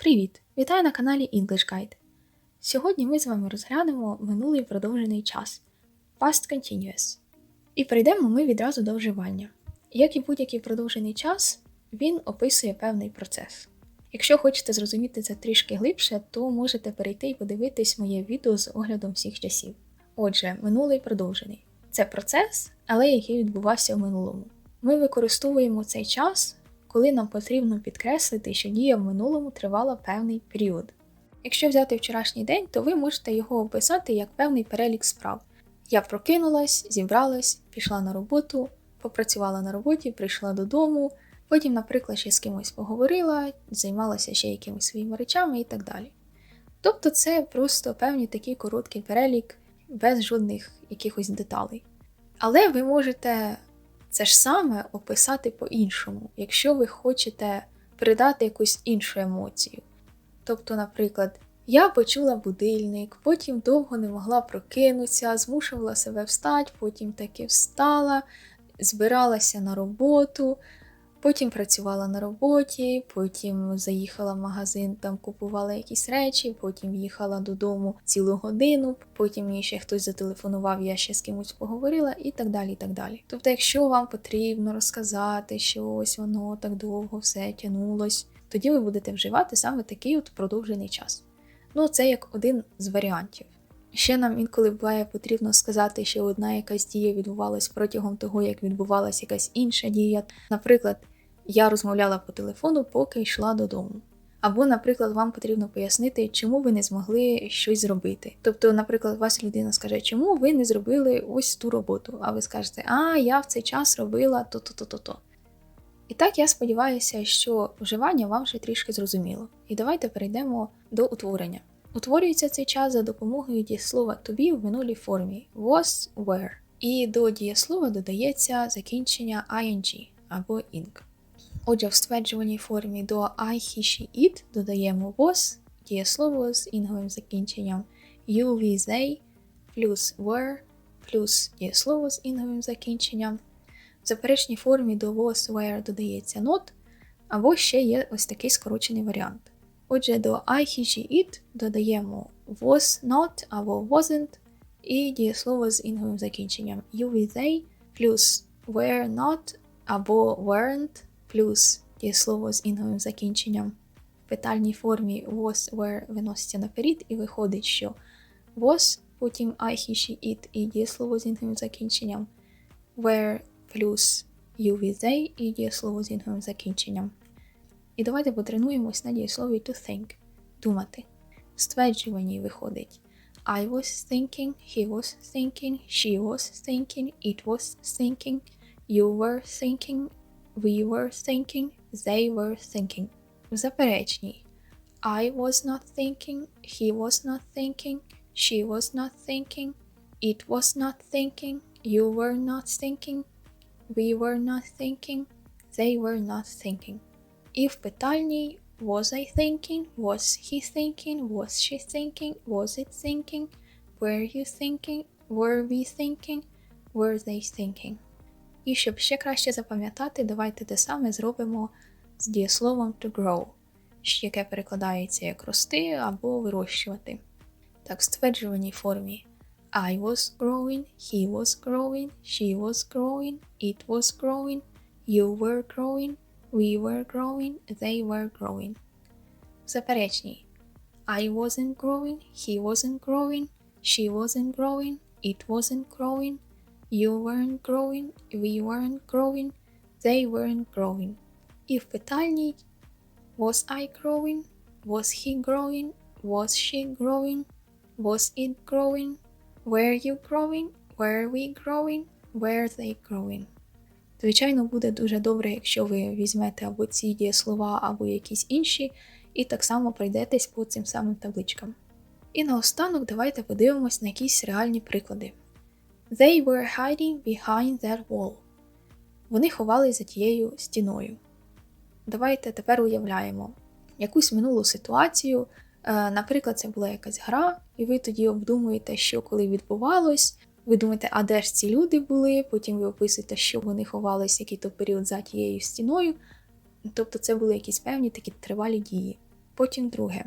Привіт! Вітаю на каналі English Guide. Сьогодні ми з вами розглянемо минулий продовжений час Past Continuous. І перейдемо ми відразу до вживання. Як і будь-який продовжений час, він описує певний процес. Якщо хочете зрозуміти це трішки глибше, то можете перейти і подивитись моє відео з оглядом всіх часів. Отже, минулий продовжений це процес, але який відбувався в минулому. Ми використовуємо цей час коли нам потрібно підкреслити, що дія в минулому тривала певний період. Якщо взяти вчорашній день, то ви можете його описати як певний перелік справ. Я прокинулась, зібралась, пішла на роботу, попрацювала на роботі, прийшла додому, потім, наприклад, ще з кимось поговорила, займалася ще якимись своїми речами і так далі. Тобто це просто певний такий короткий перелік без жодних якихось деталей. Але ви можете це ж саме описати по-іншому, якщо ви хочете передати якусь іншу емоцію. Тобто, наприклад, я почула будильник, потім довго не могла прокинутися, змушувала себе встати, потім таки встала, збиралася на роботу, Потім працювала на роботі, потім заїхала в магазин, там купувала якісь речі, потім їхала додому цілу годину, потім мені ще хтось зателефонував, я ще з кимось поговорила, і так далі. і так далі. Тобто, якщо вам потрібно розказати, що ось воно так довго все тянулось, тоді ви будете вживати саме такий от продовжений час. Ну, це як один з варіантів. Ще нам інколи буває потрібно сказати, що одна якась дія відбувалась протягом того, як відбувалася якась інша дія. Наприклад, я розмовляла по телефону, поки йшла додому. Або, наприклад, вам потрібно пояснити, чому ви не змогли щось зробити. Тобто, наприклад, вас людина скаже, чому ви не зробили ось ту роботу, а ви скажете, а я в цей час робила то-то-то-то-то. І так я сподіваюся, що вживання вам вже трішки зрозуміло. І давайте перейдемо до утворення. Утворюється цей час за допомогою дієслова to be в минулій формі was, were. І до дієслова додається закінчення ing або ing. Отже, в стверджуваній формі до I, he, she, it додаємо was, дієслово з інговим закінченням you, we, they, плюс were, плюс дієслово з інговим закінченням. В заперечній формі до was, were додається not, або ще є ось такий скорочений варіант. Отже, до I, he, she, it додаємо was not або wasn't, і дієслово з інговим закінченням you, we, they, плюс were not або weren't плюс дієслово з інговим закінченням в питальній формі was, were виноситься наперед, і виходить, що was, потім I, he, she, it і дієслово з інговим закінченням, were плюс you, we, they і дієслово з інговим закінченням. І давайте потренуємось на дієслові to think думати. В стверджуванні виходить I was thinking, he was thinking, she was thinking, it was thinking, you were thinking, We were thinking, they were thinking. В заперечній I was not thinking, he was not thinking, she was not thinking, it was not thinking, you were not thinking, we were not thinking, they were not thinking. І в питальній was I thinking, was he thinking, was she thinking, was it thinking, were you thinking, were we thinking, were they thinking. І щоб ще краще запам'ятати, давайте те саме зробимо з дієсловом to grow, яке перекладається як рости або вирощувати. Так, в стверджуваній формі I was growing, he was growing, she was growing, it was growing, you were growing, we were growing, they were growing. В заперечній I wasn't growing, he wasn't growing, she wasn't growing, it wasn't growing. You weren't growing, we weren't growing, they weren't growing. І в питальній Was I growing? Was he growing? Was she growing? Was it growing? Were you growing? Were we growing? Were they growing? Звичайно, буде дуже добре, якщо ви візьмете або ці дієслова, або якісь інші, і так само пройдетесь по цим самим табличкам. І наостанок давайте подивимось на якісь реальні приклади. They were hiding behind that wall. Вони ховались за тією стіною. Давайте тепер уявляємо якусь минулу ситуацію. Е, наприклад, це була якась гра, і ви тоді обдумуєте, що коли відбувалось. Ви думаєте, а де ж ці люди були, потім ви описуєте, що вони ховались який-то період за тією стіною. Тобто це були якісь певні такі тривалі дії. Потім друге.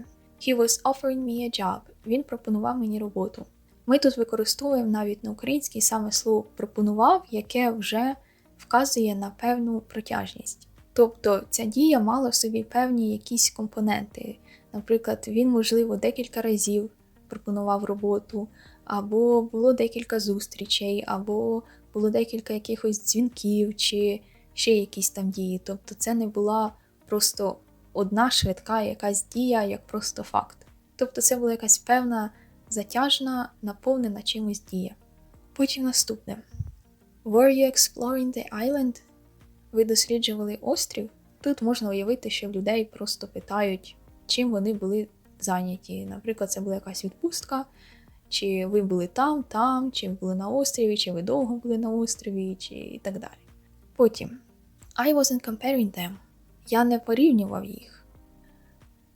He was offering me a job. Він пропонував мені роботу. Ми тут використовуємо навіть на українській саме слово пропонував, яке вже вказує на певну протяжність. Тобто ця дія мала в собі певні якісь компоненти. Наприклад, він, можливо, декілька разів пропонував роботу, або було декілька зустрічей, або було декілька якихось дзвінків, чи ще якісь там дії. Тобто це не була просто одна швидка якась дія, як просто факт. Тобто це була якась певна затяжна, наповнена чимось дія. Потім наступне. Were you exploring the island? Ви досліджували острів? Тут можна уявити, що в людей просто питають, чим вони були зайняті. Наприклад, це була якась відпустка, чи ви були там, там, чи ви були на острові, чи ви довго були на острові, чи і так далі. Потім I wasn't comparing them. Я не порівнював їх.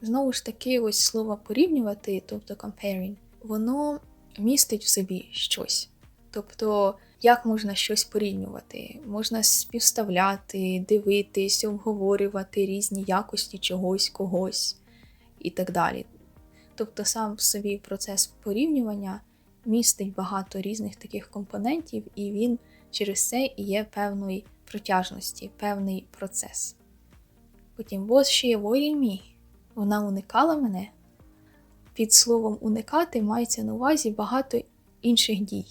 Знову ж таки, ось слово порівнювати, тобто comparing, воно містить в собі щось. Тобто, як можна щось порівнювати? Можна співставляти, дивитись, обговорювати різні якості чогось, когось і так далі. Тобто, сам в собі процес порівнювання містить багато різних таких компонентів, і він через це і є певної протяжності, певний процес. Потім was she avoiding me? Вона уникала мене. Під словом уникати мається на увазі багато інших дій.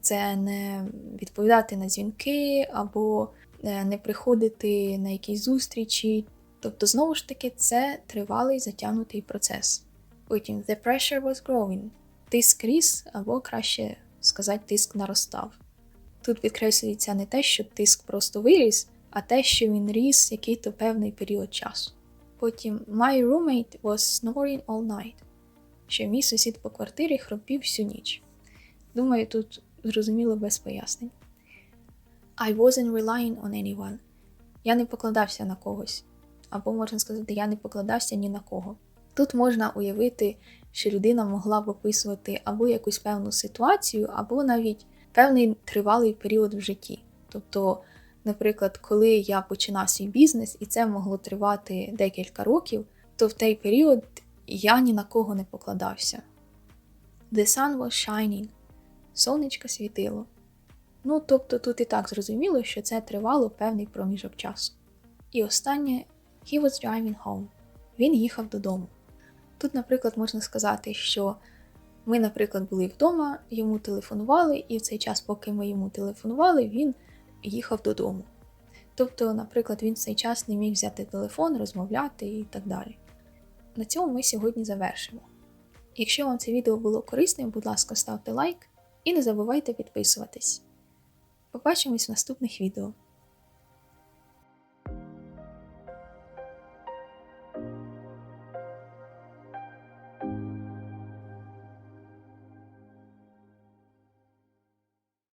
Це не відповідати на дзвінки або е, не приходити на якісь зустрічі. Тобто, знову ж таки, це тривалий затягнутий процес. Потім the pressure was growing. Тиск ріс, або краще сказати, тиск наростав. Тут підкреслюється не те, що тиск просто виріс, а те, що він ріс який-то певний період часу. Потім My roommate was snoring all night, що мій сусід по квартирі хропів всю ніч. Думаю, тут зрозуміло без пояснень. I wasn't relying on anyone. Я не покладався на когось. Або можна сказати, я не покладався ні на кого. Тут можна уявити, що людина могла б описувати або якусь певну ситуацію, або навіть певний тривалий період в житті. Тобто, наприклад, коли я починав свій бізнес, і це могло тривати декілька років, то в той період я ні на кого не покладався. The sun was shining. Сонечко світило. Ну, тобто тут і так зрозуміло, що це тривало певний проміжок часу. І останнє he was driving home. Він їхав додому. Тут, наприклад, можна сказати, що ми, наприклад, були вдома, йому телефонували, і в цей час, поки ми йому телефонували, він їхав додому. Тобто, наприклад, він в цей час не міг взяти телефон, розмовляти і так далі. На цьому ми сьогодні завершимо. Якщо вам це відео було корисним, будь ласка, ставте лайк і не забувайте підписуватись. Побачимось в наступних відео.